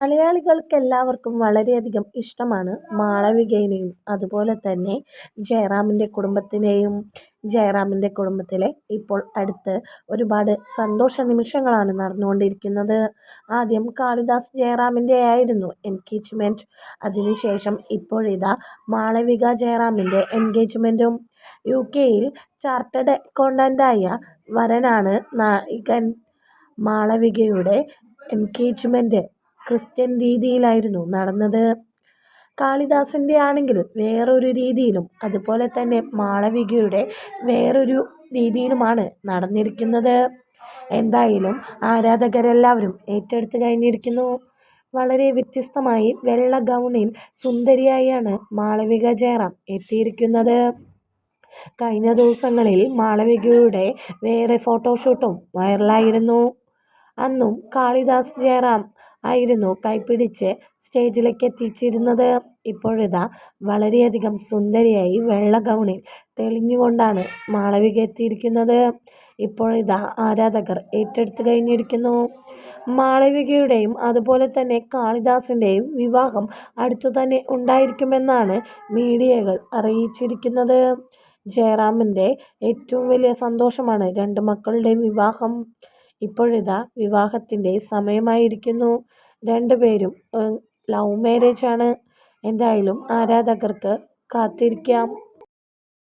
മലയാളികൾക്കെല്ലാവർക്കും വളരെയധികം ഇഷ്ടമാണ് മാളവികേനെയും അതുപോലെ തന്നെ ജയറാമിന്റെ കുടുംബത്തിനെയും ജയറാമിന്റെ കുടുംബത്തിലെ ഇപ്പോൾ അടുത്ത് ഒരുപാട് സന്തോഷ നിമിഷങ്ങളാണ് നടന്നുകൊണ്ടിരിക്കുന്നത്. ആദ്യം കാളിദാസ് ജയറാമിന്റെ ആയിരുന്നു എൻഗേജ്മെന്റ് അതിനുശേഷം ഇപ്പോഴിതാ മാളവിക ജയറാമിന്റെ എൻഗേജ്മെന്റും യു കെയിൽ ചാർട്ടേഡ് അക്കൗണ്ടന്റായ വരനാണ് നായികൻ മാളവികയുടെ എൻഗേജ്മെന്റ് ക്രിസ്ത്യൻ രീതിയിലായിരുന്നു നടന്നത്. കാളിദാസന്റെ ആണെങ്കിൽ വേറൊരു രീതിയിലും അതുപോലെ തന്നെ മാളവികയുടെ വേറൊരു രീതിയിലുമാണ് നടന്നിരിക്കുന്നത്. എന്തായാലും ആരാധകരെല്ലാവരും ഏറ്റെടുത്ത് കഴിഞ്ഞിരിക്കുന്നു. വളരെ വ്യത്യസ്തമായി വെള്ള ഗൗണിൽ സുന്ദരിയായാണ് മാളവിക ജയറാം എത്തിയിരിക്കുന്നത്. കഴിഞ്ഞ ദിവസങ്ങളിൽ മാളവികയുടെ വേറെ ഫോട്ടോഷൂട്ടും വൈറലായിരുന്നു. അന്നും കാളിദാസ് ജയറാം ആയിരുന്നു കൈപിടിച്ച് സ്റ്റേജിലേക്ക് എത്തിച്ചിരുന്നത് ഇപ്പോഴിതാ വളരെയധികം സുന്ദരിയായി വെള്ള ഗൗണിൽ തെളിഞ്ഞുകൊണ്ടാണ് മാളവിക എത്തിയിരിക്കുന്നത് ഇപ്പോഴിതാ ആരാധകർ ഏറ്റെടുത്തു കഴിഞ്ഞിരിക്കുന്നു. മാളവികയുടെയും അതുപോലെ തന്നെ കാളിദാസിന്റെയും വിവാഹം അടുത്തു തന്നെ ഉണ്ടായിരിക്കുമെന്നാണ് മീഡിയകൾ അറിയിച്ചിരിക്കുന്നത്. ജയറാമിന്റെ ഏറ്റവും വലിയ സന്തോഷമാണ് രണ്ട് മക്കളുടെയും വിവാഹം. ഇപ്പോഴിതാ വിവാഹത്തിന്റെ സമയമായിരിക്കുന്നു. രണ്ടുപേരും ലവ് മാരേജ് ആണ് എന്തായാലും ആരാധകർക്ക് കാത്തിരിക്കാം.